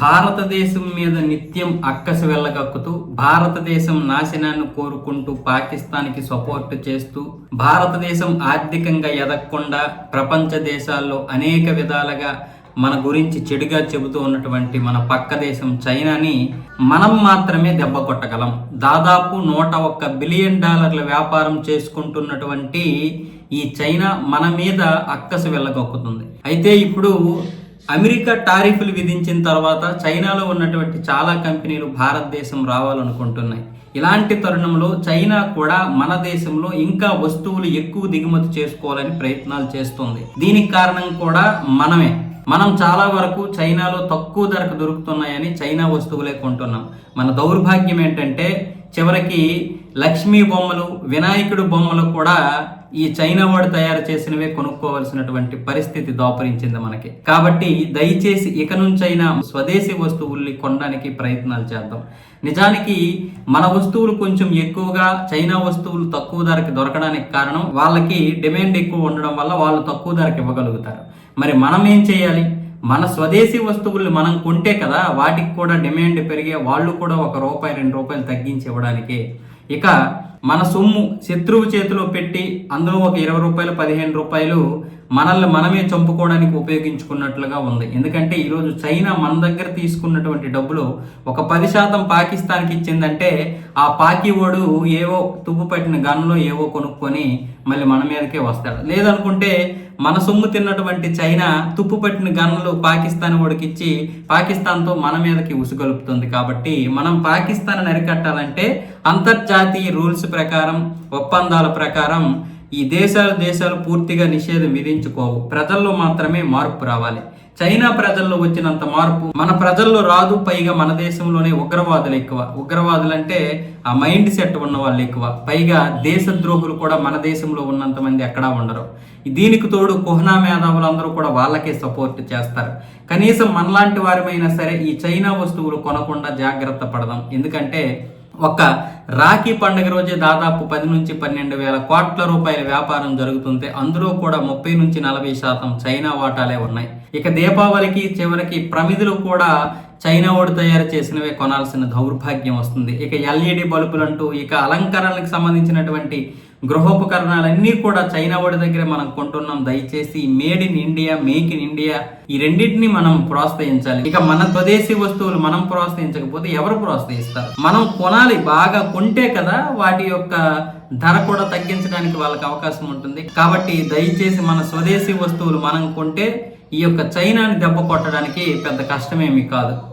భారతదేశం మీద నిత్యం అక్కస వెళ్ళగక్కుతూ భారతదేశం నాశనాన్ని కోరుకుంటూ పాకిస్తాన్కి సపోర్ట్ చేస్తూ భారతదేశం ఆర్థికంగా ఎదగకుండా ప్రపంచ దేశాల్లో అనేక విధాలుగా మన గురించి చెడుగా చెబుతూ ఉన్నటువంటి మన పక్క దేశం చైనాని మనం మాత్రమే దెబ్బ కొట్టగలం. దాదాపు నూట ఒక్క బిలియన్ డాలర్ల వ్యాపారం చేసుకుంటున్నటువంటి ఈ చైనా మన మీద అక్కసు వెళ్ళగొక్కుతుంది. అయితే ఇప్పుడు అమెరికా టారిఫ్లు విధించిన తర్వాత చైనాలో ఉన్నటువంటి చాలా కంపెనీలు భారతదేశం రావాలనుకుంటున్నాయి. ఇలాంటి తరుణంలో చైనా కూడా మన దేశంలో ఇంకా వస్తువులు ఎక్కువ దిగుమతి చేసుకోవాలని ప్రయత్నాలు చేస్తుంది. దీనికి కారణం కూడా మనమే. మనం చాలా వరకు చైనాలో తక్కువ ధరకు దొరుకుతున్నాయని చైనా వస్తువులే కొంటున్నాం. మన దౌర్భాగ్యం ఏంటంటే చివరికి లక్ష్మీ బొమ్మలు వినాయకుడు బొమ్మలు కూడా ఈ చైనా వాడు తయారు చేసినవే కొనుక్కోవలసినటువంటి పరిస్థితి దాపరించింది మనకి. కాబట్టి దయచేసి ఇక నుంచైనా స్వదేశీ వస్తువుల్ని కొనడానికి ప్రయత్నాలు చేద్దాం. నిజానికి మన వస్తువులు కొంచెం ఎక్కువగా చైనా వస్తువులు తక్కువ ధరకి దొరకడానికి కారణం వాళ్ళకి డిమాండ్ ఎక్కువ ఉండడం వల్ల వాళ్ళు తక్కువ ధరకి ఇవ్వగలుగుతారు. మరి మనం ఏం చేయాలి? మన స్వదేశీ వస్తువుల్ని మనం కొంటే కదా వాటికి కూడా డిమాండ్ పెరిగే వాళ్ళు కూడా ఒక రూపాయి రెండు రూపాయలు తగ్గించి ఇవ్వడానికి. ఇక మన సొమ్ము శత్రువు చేతిలో పెట్టి అందులో ఒక ఇరవై రూపాయలు పదిహేను రూపాయలు మనల్ని మనమే చంపుకోవడానికి ఉపయోగించుకున్నట్లుగా ఉంది. ఎందుకంటే ఈరోజు చైనా మన దగ్గర తీసుకున్నటువంటి డబ్బులు ఒక పది శాతం పాకిస్తాన్కి ఇచ్చిందంటే ఆ పాకివాడు ఏవో తుప్పు పట్టిన గన్లో ఏవో కొనుక్కొని మళ్ళీ మన మీదకే వస్తాడు. లేదనుకుంటే మన సొమ్ము తిన్నటువంటి చైనా తుప్పు పట్టిన గన్నులు పాకిస్తాన్ వాడికి ఇచ్చి పాకిస్తాన్తో మన మీదకి ఉసుగొలుపుతుంది. కాబట్టి మనం పాకిస్తాన్ అరికట్టాలంటే అంతర్జాతీయ రూల్స్ ప్రకారం ఒప్పందాల ప్రకారం ఈ దేశాలు దేశాలు పూర్తిగా నిషేధం విధించుకోవు. ప్రజల్లో మాత్రమే మార్పు రావాలి. చైనా ప్రజల్లో వచ్చినంత మార్పు మన ప్రజల్లో రాదు. పైగా మన దేశంలోనే ఉగ్రవాదులు ఎక్కువ. ఉగ్రవాదులు అంటే ఆ మైండ్ సెట్ ఉన్న వాళ్ళు ఎక్కువ. పైగా దేశద్రోహులు కూడా మన దేశంలో ఉన్నంత మంది ఎక్కడా ఉండరు. దీనికి తోడు కుహనా మేధావులందరూ కూడా వాళ్ళకే సపోర్ట్ చేస్తారు. కనీసం మనలాంటి వారమైనా సరే ఈ చైనా వస్తువులు కొనకుండా జాగ్రత్త పడదాం. ఎందుకంటే ఒక రాఖీ పండుగ రోజే దాదాపు పది నుంచి పన్నెండు వేల కోట్ల రూపాయల వ్యాపారం జరుగుతుంటే అందులో కూడా ముప్పై నుంచి నలభై శాతం చైనా వాటాలే ఉన్నాయి. ఇక దీపావళికి చివరికి ప్రమిదులు కూడా చైనా వాడు తయారు చేసినవే కొనాల్సిన దౌర్భాగ్యం వస్తుంది. ఇక ఎల్ఈడి బల్బులు అంటూ ఇక అలంకరణలకు సంబంధించినటువంటి గృహోపకరణాలన్నీ కూడా చైనా వాడి దగ్గర మనం కొంటున్నాం. దయచేసి made in India make in India ఈ రెండింటిని మనం ప్రోత్సహించాలి. ఇక మన స్వదేశీ వస్తువులు మనం ప్రోత్సహించకపోతే ఎవరు ప్రోత్సహిస్తారు? మనం కొనాలి బాగా కొంటే కదా వాటి యొక్క ధర కూడా తగ్గించడానికి వాళ్ళకి అవకాశం ఉంటుంది. కాబట్టి దయచేసి మన స్వదేశీ వస్తువులు మనం కొంటే ఈ యొక్క చైనాని దెబ్బ కొట్టడానికి పెద్ద కష్టమేమీ కాదు.